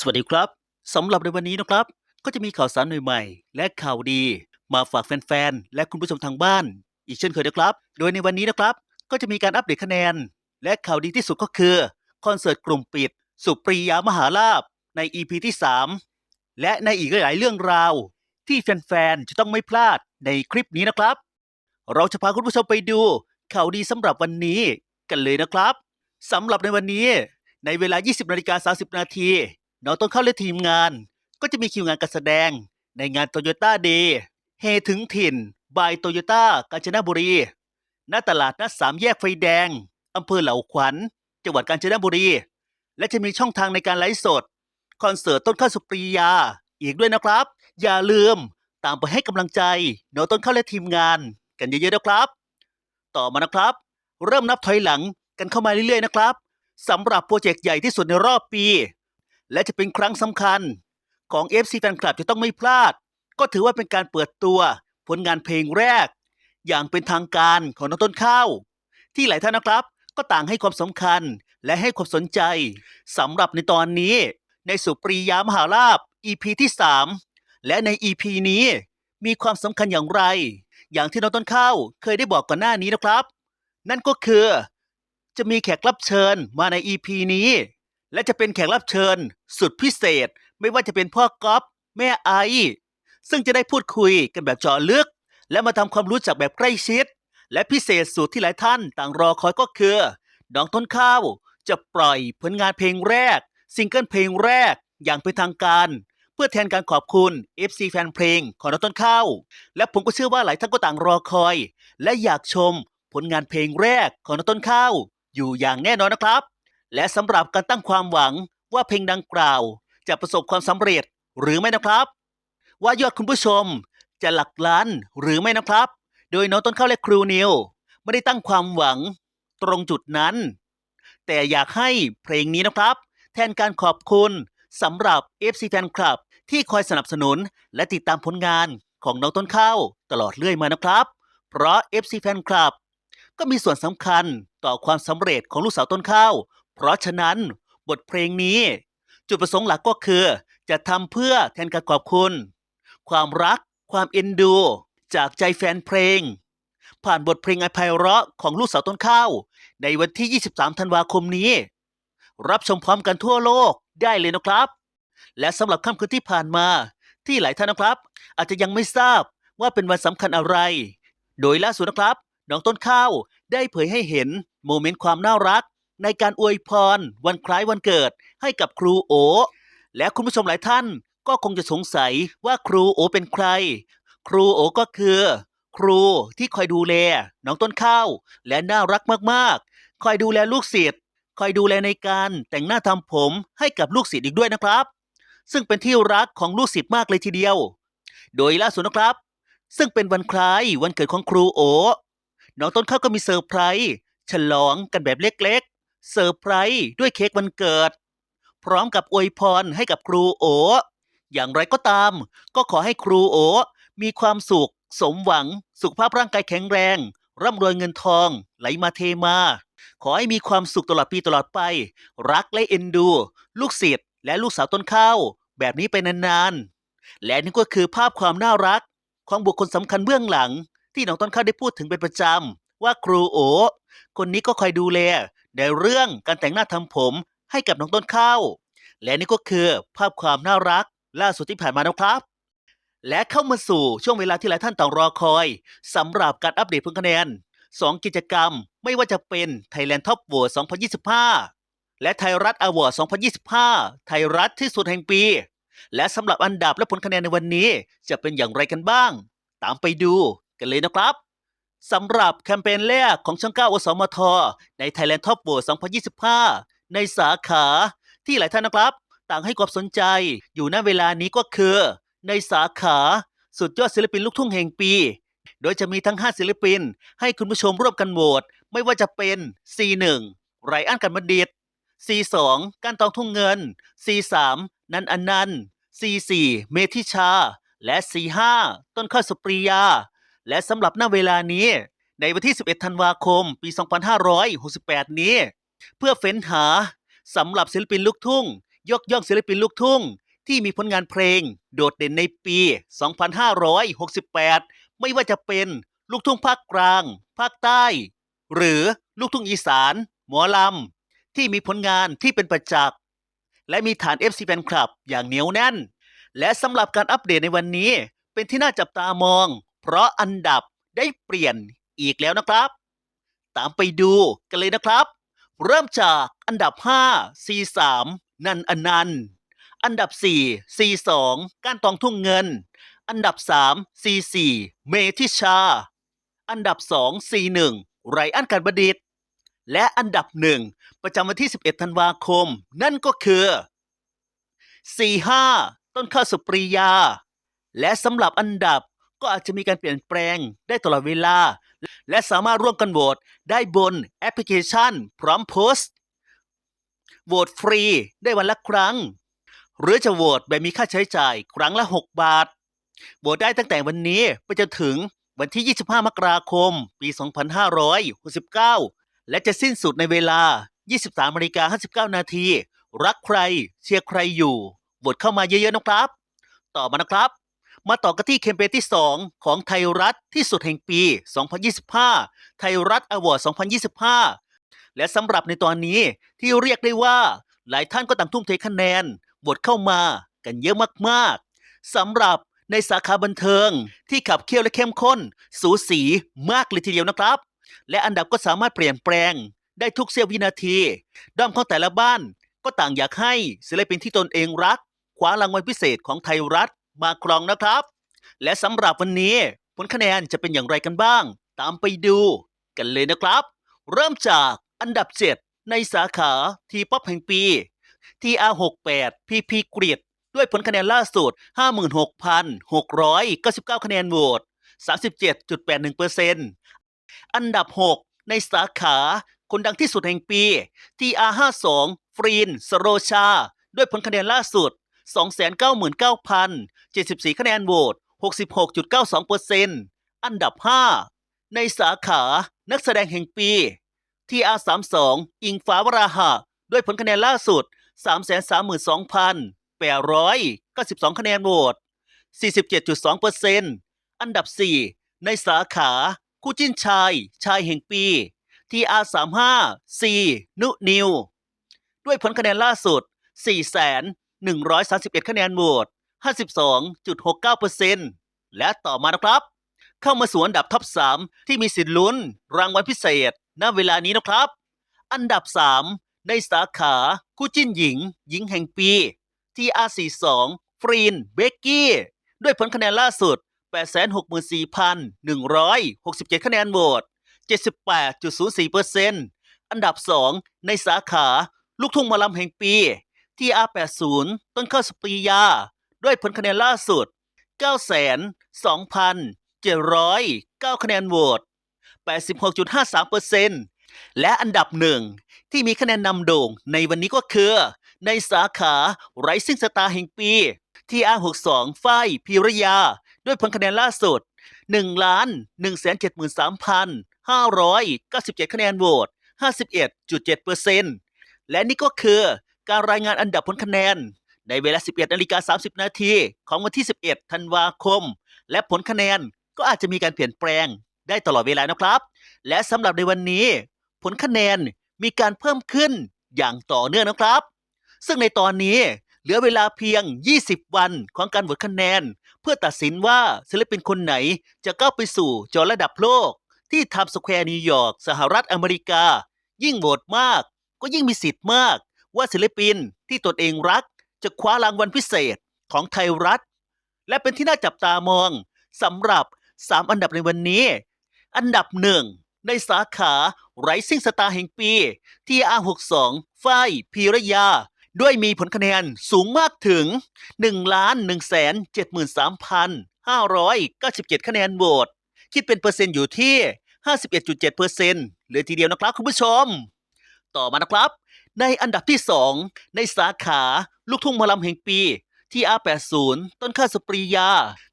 สวัสดีครับสำหรับในวันนี้นะครับ ก็จะมีข่าวสารใหม่ๆ และข่าวดี มาฝากแฟนๆ และคุณผู้ชมทางบ้าน อีกเช่นเคยนะครับ โดยในวันนี้นะครับ ก็จะมีการอัปเดตคะแนน และข่าวดีที่สุดก็คือ คอนเสิร์ตกลุ่มปิด สุปรียามหาลาบใน EP ที่ 3 และในอีกหลายเรื่องราว ที่แฟนๆ จะต้องไม่พลาดในคลิปนี้นะครับ เราจะพาคุณผู้ชมไปดูข่าวดีสำหรับวันนี้กันเลยนะครับสำหรับในวันนี้ในเวลา 20นาฬิกา30นาที น้องต้นเข้าและทีมงาน ก็จะมีคิวงานการแสดง ในงานโตโยต้าเดย์เฮถึงถิ่น บายโตโยต้ากาญจนบุรี ณ ตลาดนัดสามแยกไฟแดง อำเภอเหล่าขวัญ จังหวัดกาญจนบุรี และจะมีช่องทางในการไลฟ์สด คอนเสิร์ตต้นข้าวสุปรียา อีกด้วยนะครับ อย่าลืมตามไปให้กำลังใจน้องต้นข้าวและทีมงาน กันเยอะๆนะครับ ต่อมานะครับ เริ่มนับถอยหลังกันเข้ามาเรื่อยๆนะครับสำหรับโปรเจกต์ใหญ่ที่สุดในรอบปี และจะเป็นครั้งสำคัญ ของ FC แฟนคลับจะต้องไม่พลาด ก็ถือว่าเป็นการเปิดตัวผลงานเพลงแรก อย่างเป็นทางการของน้องต้นข้าว ที่หลายท่านนะครับ ก็ต่างให้ความสำคัญและให้ความสนใจสำหรับในตอนนี้ ในสุปรียามหาลาบ EP ที่ 3 และใน EP นี้มีความสำคัญอย่างไร อย่างที่น้องต้นข้าวเคยได้บอกก่อนหน้านี้นะครับ นั่นก็คือ จะมีแขกรับเชิญมาใน EP นี้ และจะเป็นแขกรับเชิญ สุดพิเศษ ไม่ว่าจะเป็นพ่อก๊อฟแม่ไอซึ่งจะได้พูดคุยกันแบบเจาะลึก และมาทำความรู้จักแบบใกล้ชิด และพิเศษสุดที่หลายท่านต่างรอคอยก็คือ น้องต้นข้าวจะปล่อยผลงานเพลงแรก ซิงเกิลเพลงแรก อย่างเป็นทางการ เพื่อแทนการขอบคุณ FC แฟนเพลงของน้องต้นข้าว และผมก็เชื่อว่าหลายท่านก็ต่างรอคอย และอยากชมผลงานเพลงแรกของน้องต้นข้าวอยู่อย่างแน่นอนนะครับ และสำหรับการตั้งความหวังว่าเพลงดังกล่าว จะประสบความสำเร็จหรือไม่นะครับ ว่ายอดคุณผู้ชมจะหลักล้านหรือไม่นะครับ โดยน้องต้นข้าวและครูนิวไม่ได้ตั้งความหวังตรงจุดนั้น แต่อยากให้เพลงนี้นะครับ แทนการขอบคุณสำหรับ FC แฟนคลับที่คอยสนับสนุนและติดตามผลงานของน้องต้นข้าวตลอดเรื่อยมานะครับ เพราะ FC แฟนคลับก็มีส่วนสำคัญต่อความสำเร็จของลูกสาวต้นข้าว เพราะฉะนั้นบทเพลงนี้ จุดประสงค์หลักก็คือ จะทำเพื่อแทนการขอบคุณ ความรัก ความเอ็นดู จากใจแฟนเพลง ผ่านบทเพลงไอไพเราะของลูกสาวต้นข้าว ในวันที่ 23 ธันวาคมนี้ รับชมพร้อมกันทั่วโลกได้เลยนะครับ และสำหรับค่ำคืนที่ผ่านมา ที่หลายท่านนะครับ อาจจะยังไม่ทราบว่าเป็นวันสำคัญอะไร โดยล่าสุดนะครับ น้องต้นข้าวได้เผยให้เห็นโมเมนต์ความน่ารัก ในการอวยพร วันคล้ายวันเกิดให้กับครูโอ และคุณผู้ชมหลายท่านก็คงจะสงสัยว่าครูโอเป็นใคร ครูโอก็คือ ครูที่คอยดูแลน้องต้นข้าว และน่ารักมากๆ คอยดูแลลูกศิษย์คอยดูแลในการแต่งหน้าทำผมให้กับลูกศิษย์อีกด้วยนะครับ ซึ่งเป็นที่รักของลูกศิษย์มากเลยทีเดียว โดยล่าสุดนะครับ ซึ่งเป็นวันคล้ายวันเกิดของครูโอ น้องต้นข้าวก็มีเซอร์ไพรส์ฉลองกันแบบเล็กๆ เซอร์ไพรส์ด้วยเค้กวันเกิด พร้อมกับอวยพรให้กับครูโอ อย่างไรก็ตาม ก็ขอให้ครูโอ มีความสุข สมหวัง สุขภาพร่างกายแข็งแรง ร่ำรวยเงินทอง ไหลมาเทมา ขอให้มีความสุขตลอดปีตลอดไป รักและเอ็นดู ลูกศิษย์และลูกสาวต้นข้าว แบบนี้ไปนานๆ และนี่ก็คือภาพความน่ารัก ของบุคคลสำคัญเบื้องหลัง ที่น้องต้นข้าวได้พูดถึงเป็นประจำว่าครูโอ คนนี้ก็คอยดูแล ในเรื่องการแต่งหน้าทำผมให้กับน้องต้นข้าว และนี่ก็คือภาพความน่ารักล่าสุดที่ผ่านมานะครับ และเข้ามาสู่ช่วงเวลาที่หลายท่านต่างรอคอยสำหรับการอัปเดตผลคะแนน 2 กิจกรรมไม่ว่าจะเป็น Thailand Top v o t e 2025 และไทยรัฐอวอร์ด2025 ไทยรัฐที่สุดแห่งปี และสำหรับอันดับและผลคะแนนในวันนี้จะเป็นอย่างไรกันบ้าง ตามไปดูกันเลยนะครับ สำหรับแคมเปญแรกของช่อง 9 อสมท ใน Thailand Top v o t e 2025 ในสาขาที่หลายท่านนะครับ ต่างให้ความสนใจอยู่ณเวลานี้ก็คือ ในสาขาสุดยอดศิลปินลูกทุ่งแห่งปี โดยจะมีทั้ง 5 ศิลปิน ให้คุณผู้ชมร่วมกันโหวตไม่ว่าจะเป็น C1 ไรอันกันบัณฑิต C2 กานตองทุ่งเงิน C3 นันอนันต์ C4 เมธิชา และ C5 ต้นข้าวสุปรียา และสำหรับณเวลานี้ ในวันที่ 11 ธันวาคม ปี 2568 นี้ เพื่อเฟ้นหาสำหรับศิลปินลูกทุ่ง ยกย่องศิลปินลูกทุ่ง ที่มีผลงานเพลง โดดเด่นในปี 2568 ไม่ว่าจะเป็นลูกทุ่งภาคกลาง ภาคใต้ หรือลูกทุ่งอีสาน หมอลำ ที่มีผลงานที่เป็นประจักษ์และมีฐาน FC แฟนคลับอย่างเหนียวแน่น และสำหรับการอัปเดตในวันนี้ เป็นที่น่าจับตามอง เพราะอันดับได้เปลี่ยนอีกแล้วนะครับ ตามไปดูกันเลยนะครับ เริ่มจากอันดับ 5 C3 นันอนันต์ อันดับ 4 C2 ก้านตองทุ่งเงิน อันดับ 3 C4 เมทิชา อันดับ 2 C1 ไรอันการบดิตและอันดับ1ประจำวันที่ 11 ธันวาคม นั่นก็คือ C5 ต้นข้าวสุปรียา และสำหรับอันดับ ก็อาจจะมีการเปลี่ยนแปลงได้ตลอดเวลา และสามารถร่วมกันโหวตได้บนแอปพลิเคชัน พร้อมโพสต์โหวตฟรีได้วันละครั้ง หรือจะโหวตแบบมีค่าใช้จ่ายครั้งละ 6 บาทโหวตได้ตั้งแต่วันนี้ไปจนถึงวันที่ 25 มกราคม ปี 2569 และจะสิ้นสุดในเวลา 23นาฬิกา59 นาที รักใคร เชียร์ใครอยู่โหวตเข้ามาเยอะๆนะครับ ต่อมานะครับ มาต่อกันที่แคมเปญที่ 2 ของไทยรัฐที่สุดแห่งปี 2025 ไทยรัฐอวอร์ด 2025 และสำหรับในตอนนี้ที่เรียกได้ว่า หลายท่านก็ต่างทุ่มเทคะแนนโหวตเข้ามากันเยอะมากๆสำหรับในสาขาบันเทิงที่ขับเคี่ยวและเข้มข้น สูสีมากเลยทีเดียวนะครับ และอันดับก็สามารถเปลี่ยนแปลง ได้ทุกเสี้ยววินาที ด้อมของแต่ละบ้านก็ต่างอยากให้ศิลปินที่ตนเองรักคว้ารางวัลพิเศษของไทยรัฐ มาครองนะครับ และสำหรับวันนี้ผลคะแนนจะเป็นอย่างไรกันบ้าง ตามไปดูกันเลยนะครับ เริ่มจากอันดับ 7 ในสาขาทีป๊อปแห่งปี TR68 PP กรีดด้วยผลคะแนนล่าสุด 56,699 คะแนนโหวต 37.81%อันดับ 6 ในสาขาคนดังที่สุดแห่งปี TR52 ฟรีนสโรชา ด้วยผลคะแนนล่าสุด 74 คะแนนโหวต 66.92%อันดับ 5 ในสาขานักแสดงแห่งปี TR32 อิงฟ้าวราหะ ด้วยผลคะแนนล่าสุด 332,892 คะแนนโหวต 47.2%อันดับ 4 ในสาขาคู่จิ้นชาย ชายแห่งปี TR35 C นุนิว ด้วยผลคะแนนล่าสุด 4,131 คะแนนโหวต 52.69%และต่อมานะครับ เข้ามาสู่อันดับท็อป 3 ที่มีสิทธิ์ลุ้น รางวัลพิเศษ ณ เวลานี้นะครับ อันดับ 3 ในสาขาคู่จิ้นหญิง หญิงแห่งปี TR42 ฟรีนเบกกี้ ด้วยผลคะแนนล่าสุด 864,167 คะแนนโหวต 78.04%อันดับ 2 ในสาขา ลูกทุ่งมอลำแห่งปี TR80 ต้นข้าวสปรียา ด้วยผลคะแนนล่าสุด 9,2,709 คะแนนโหวต 86.53%และอันดับหนึ่งที่มีคะแนนนำโด่งในวันนี้ก็คือ ในสาขา Rising Star แห่งปี TR62 ฝ้ายพิรยา ด้วยผลคะแนนล่าสุด1 1 1 73,597 คะแนนโหวต 51.7%และนี่ก็คือการรายงานอันดับผลคะแนน ในเวลา 11นาฬิกา30 นาทีของวันที่ 11 ธันวาคม และผลคะแนนก็อาจจะมีการเปลี่ยนแปลงได้ตลอดเวลานะครับ และสำหรับในวันนี้ ผลคะแนนมีการเพิ่มขึ้นอย่างต่อเนื่องนะครับ ซึ่งในตอนนี้เหลือเวลาเพียง 20 วันของการโหวตคะแนน เพื่อตัดสินว่าศิลปินคนไหนจะก้าวไปสู่จอระดับโลก ที่ไทม์สแควร์นิวยอร์กสหรัฐอเมริกา ยิ่งโหวตมาก ก็ยิ่งมีสิทธิ์มาก ว่าศิลปินที่ตนเองรัก จะคว้ารางวัลพิเศษของไทยรัฐ และเป็นที่น่าจับตามองสำหรับ 3 อันดับในวันนี้ อันดับหนึ่งในสาขา Rising Star แห่งปี TR62 ฝ้ายพีรยา ด้วยมีผลคะแนนสูงมากถึง 1 1 7 3 597 คะแนนโหวตคิดเป็นเปอร์เซ็นต์อยู่ที่ 51.7%เลยทีเดียวนะครับคุณผู้ชม ต่อมานะครับ ในอันดับที่ 2 ในสาขา ลูกทุ่งมอลำแห่งปี TR80 ต้นข้าสปรียา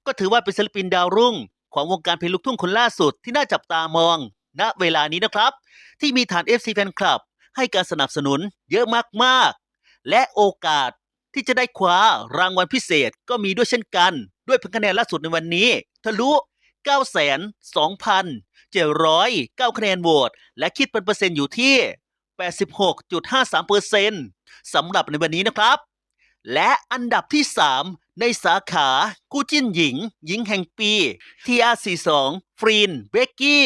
ก็ถือว่าเป็นศิลปินดาวรุ่ง ของวงการเพลงลูกทุ่งคนล่าสุดที่น่าจับตามอง ณเวลานี้นะครับ ที่มีฐาน FC แฟนคลับ ให้การสนับสนุนเยอะมากๆ และโอกาสที่จะได้คว้ารางวัลพิเศษก็มีด้วยเช่นกัน ด้วยผลคะแนนล่าสุดในวันนี้ ทะลุ 9,2,709คะแนนโหวตและคิดเป็นเปอร์เซ็นต์อยู่ที่ 86.53เปอร์เซ็นต์สำหรับในวันนี้นะครับ และอันดับที่ 3 ในสาขาคู่จิ้นหญิง หญิงแห่งปี TR42 ฟรีนเบกกี้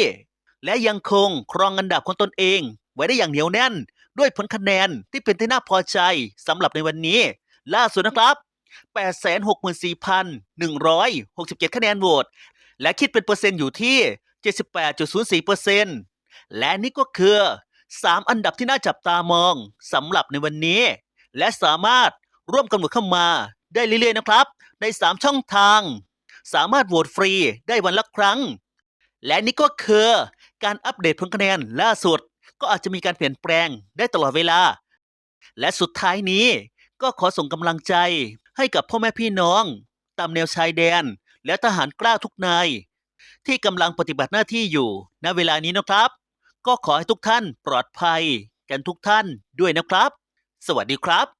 และยังคงครองอันดับของตนเอง ไว้ได้อย่างเหนียวแน่น ด้วยผลคะแนนที่เป็นที่น่าพอใจสำหรับในวันนี้ ล่าสุดนะครับ 864,167 คะแนนโหวตและคิดเป็นเปอร์เซ็นต์อยู่ที่ 78.04เปอร์เซ็นต์และนี่ก็คือ 3 อันดับที่น่าจับตามองสำหรับในวันนี้ และสามารถ ร่วมกำหนดเข้ามาได้เรื่อยๆนะครับ ใน 3 ช่องทาง สามารถโหวตฟรีได้วันละครั้ง และนี่ก็คือการอัปเดตผลคะแนนล่าสุด ก็อาจจะมีการเปลี่ยนแปลงได้ตลอดเวลา และสุดท้ายนี้ก็ขอส่งกำลังใจให้กับพ่อแม่พี่น้อง ตามแนวชายแดน และทหารกล้าทุกนาย ที่กำลังปฏิบัติหน้าที่อยู่ณเวลานี้นะครับ ก็ขอให้ทุกท่านปลอดภัยกันทุกท่านด้วยนะครับ สวัสดีครับ